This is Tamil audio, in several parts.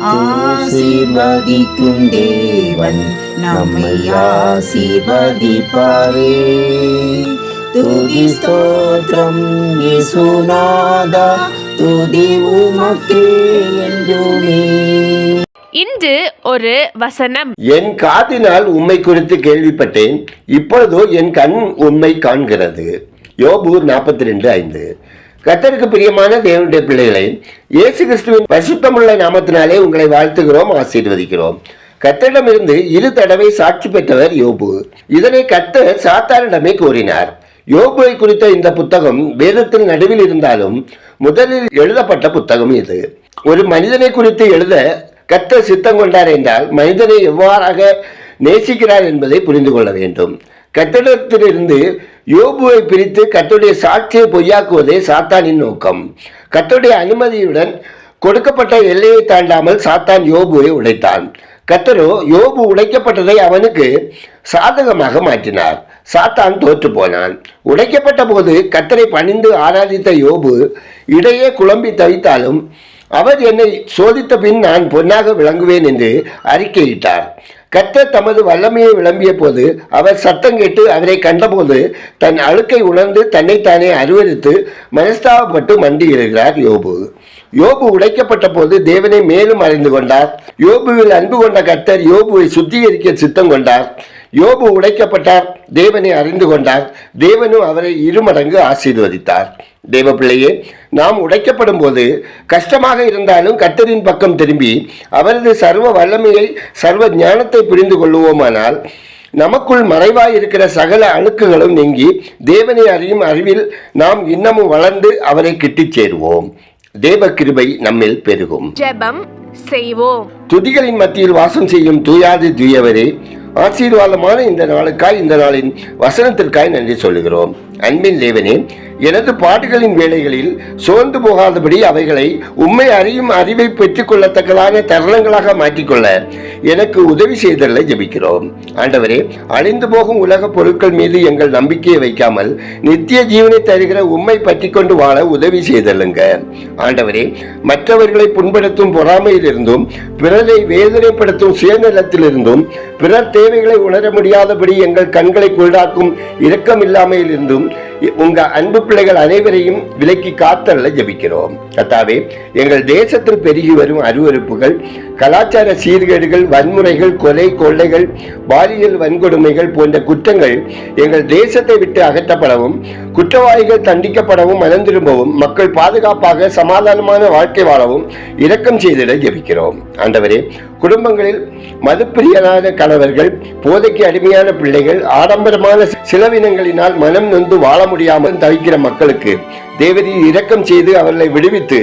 ஆசீர்வதிக்கும் தேவன் நம்மை ஆசீர்வதிப்பாரே. துதி ஸ்தோத்திரம் இயேசுநாதா துதி உமக்கே என்றுமே. இன்று ஒரு வசனம். என் காதினால் உம்மை குறித்து கேள்விப்பட்டேன் இப்பொழுதோ என் கண் உம்மை காண்கிறது. யோபு நாற்பத்தி ரெண்டு ஐந்து. கத்தருக்கு பிரியமான தேவனுடைய பிள்ளைகளை இயேசு கிறிஸ்துவின் பரிசுத்தமுள்ள நாமத்தினாலே உங்களை வாழ்த்துகிறோம் ஆசீர்வதிக்கிறோம். கத்தரிடமிருந்து இரு தடவை சாட்சி பெற்றவர் யோபு. இதனை கத்தர் சாத்தாரிடமே கூறினார் யோபுவை குறித்த இந்த புத்தகம் வேதத்தின் நடுவில் இருந்தாலும் முதலில் எழுதப்பட்ட புத்தகம் இது. ஒரு மனிதனை குறித்து எழுத கத்தர் சித்தம் கொண்டார் என்றால் மனிதனை எவ்வாறாக நேசிக்கிறார் என்பதை புரிந்து கொள்ள வேண்டும். கட்டடத்திலிருந்து யோபுவை பிரித்து கத்துடைய சாட்சியை பொய்யாக்குவதே சாத்தானின் நோக்கம். கத்துடைய அனுமதியுடன் கொடுக்கப்பட்ட எல்லையை தாண்டாமல் சாத்தான் யோபுவை உடைத்தான். கத்தரோ யோபு உடைக்கப்பட்டதை அவனுக்கு சாதகமாக மாற்றினார். சாத்தான் தோற்று போனான். உடைக்கப்பட்ட போது கத்தரை பணிந்து ஆராதித்த யோபு இடையே குழம்பி தவித்தாலும் அவர் என்னை சோதித்த பின் நான் பொன்னாக விளங்குவேன் என்று அறிக்கையிட்டார். கர்த்தர் தமது வல்லமையை விளம்பிய போது அவர் சத்தம் கேட்டு அவரை கண்டபோது தன் அழுக்கை உணர்ந்து தன்னைத்தானே அருவருத்து மனஸ்தாபப்பட்டு மண்டியிடுகிறார் யோபு. யோபு உடைக்கப்பட்ட போது தேவனை மேலும் அறிந்து கொண்டார். யோபுவில் அன்பு கொண்ட கர்த்தர் யோபுவை சுத்திகரிக்க சித்தம் கொண்டார். யோபு உடைக்கப்பட்டார் தேவனை அறிந்து கொண்டார். தேவனும் அவரை இருமடங்கு ஆசீர்வதித்தார். தேவ பிள்ளையே நாம் உடைக்கப்படும் போது கஷ்டமாக இருந்தாலும் கர்த்தரின் பக்கம் திரும்பி அவரது சர்வ வல்லமையை சர்வ ஞானத்தை புரிந்து கொள்வோமானால் நமக்குள் மறைவாய் இருக்கிற சகல அழுக்குகளும் நீங்கி தேவனை அறியும் அறிவில் நாம் இன்னமும் வளர்ந்து அவரை கிட்டிச் சேருவோம். தேவ கிருபை நம்மில் பெருகும். ஜெபம் செய்வோம். துதிகளின் மத்தியில் வாசம் செய்யும் தூயாது தூயவரே ஆசீர்வாதமான இந்த நாளுக்காய் இந்த நாளின் வசனத்திற்காய் நன்றி சொல்லுகிறோம். அன்பின் தேவனே எனது பாடுகளின் வேலைகளில் சோர்ந்து போகாதபடி அவைகளை உண்மை அறியும் அறிவை பெற்றுக்கொள்ளத்தக்கதான தருணங்களாக மாற்றிக்கொள்ள எனக்கு உதவி செய்தலை ஜெபிக்கிறோம். ஆண்டவரே அழிந்து போகும் உலக பொருட்கள் மீது எங்கள் நம்பிக்கையை வைக்காமல் நித்திய ஜீவனை தருகிற உண்மை பற்றி கொண்டு வாழ உதவி செய்தலுங்க ஆண்டவரே மற்றவர்களை புண்படுத்தும் பொறாமையிலிருந்தும் பிறரை வேதனைப்படுத்தும் சுயநலத்திலிருந்தும் பிறர் தேவைகளை உணர முடியாதபடி எங்கள் கண்களை குருடாக்கும் இரக்கமில்லாமையிலிருந்தும் உங்க அன்பு பிள்ளைகள் அனைவரையும் விலக்கி காத்தல்ல ஜபிக்கிறோம். கத்தாவே எங்கள் தேசத்தில் பெருகி வரும் அருவறுப்புகள் கலாச்சார சீர்கேடுகள் வன்முறைகள் கொலை கொள்ளைகள் பாலியல் வன்கொடுமைகள் போன்ற குற்றங்கள் எங்கள் தேசத்தை விட்டு அகற்றப்படவும் குற்றவாளிகள் தண்டிக்கப்படவும் மனம் திரும்பவும் மக்கள் பாதுகாப்பாக சமாதானமான வாழ்க்கை வாழவும் இரக்கம் செய்திட ஜெபிக்கிறோம். ஆண்டவரே குடும்பங்களில் மதுப்பிரியனான கணவர்கள் போதைக்கு அடிமையான பிள்ளைகள் ஆடம்பரமான சிலவினங்களினால் மனம் நொந்து வாழ முடியாமல் தவிக்கிற மக்களுக்கு தேவதி இரக்கம் செய்து அவர்களை விடுவித்து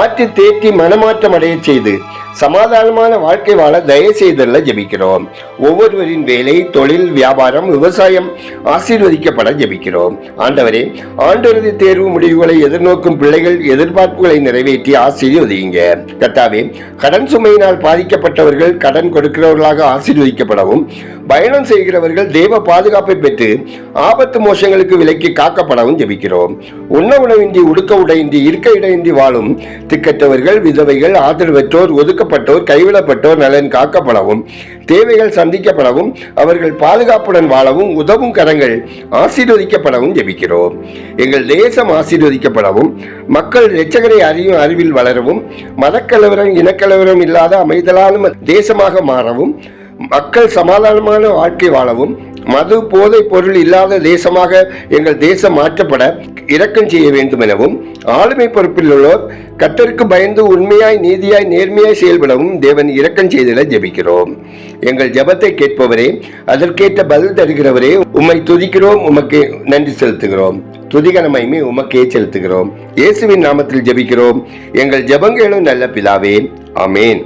ஆற்றி தேற்றி மனமாற்றம் அடைய செய்து சமாதானமான வாழ்க்கை வாழ தயவு செய்தல்ல ஜபிக்கிறோம். ஒவ்வொருவரின் வேலை தொழில் வியாபாரம் விவசாயம் ஆசீர்வதிக்கப்பட ஜபிக்கிறோம். ஆண்டவரே ஆண்டிறுதி தேர்வு முடிவுகளை எதிர்நோக்கும் பிள்ளைகள் எதிர்பார்ப்புகளை நிறைவேற்றி ஆசீர்வதிங்க கத்தாவே கடன் சுமையினால் பாதிக்கப்பட்டவர்கள் கடன் கொடுக்கிறவர்களாக ஆசீர்வதிக்கப்படவும் பயணம் செய்கிறவர்கள் தேவ பாதுகாப்பை பெற்று ஆபத்து மோசங்களுக்கு விலக்கி காக்கப்படவும் ஜபிக்கிறோம். உண்ண உணவின்றி உடுக்க உடையின்றி இருக்க இடையின்றி வாழும் திக்கற்றவர்கள் விதவைகள் ஆதரவற்றோர் ஒதுக்கப்பட்டோர் கைவிடப்பட்டோர் நலன் காக்கப்படவும் தேவைகள் சந்திக்கப்படவும் அவர்கள் பாதுகாப்புடன் வாழவும் உதவும் கரங்கள் ஆசீர்வதிக்கப்படவும் ஜெபிக்கிறோம். எங்கள் தேசம் ஆசீர்வதிக்கப்படவும் மக்கள் இரட்சகரை அறியும் அறிவில் வளரவும் மதக்கலவரம் இனக்கலவரம் இல்லாத அமைதலான தேசமாக மாறவும் மக்கள் சமாதானமான வாழ்க்கை வாழவும் மது போதை பொருள் இல்லாத தேசமாக எங்கள் தேசம் மாற்றப்பட இரக்கம் செய்ய வேண்டும் எனவும் ஆளுமை பொறுப்பில் உள்ளோர் கத்தருக்கு பயந்து உண்மையாய் நீதியாய் நேர்மையாய் செயல்படவும் தேவன் இரக்கம் செய்திட ஜெபிக்கிறோம். எங்கள் ஜபத்தை கேட்பவரே அதற்கேற்ற பதில் தருகிறவரே உம்மை துதிக்கிறோம் உமக்கு நன்றி செலுத்துகிறோம். துதிகனமையுமே உமக்கே செலுத்துகிறோம். இயேசுவின் நாமத்தில் ஜெபிக்கிறோம். எங்கள் ஜெபங்களும் நல்ல பிதாவே. அமேன்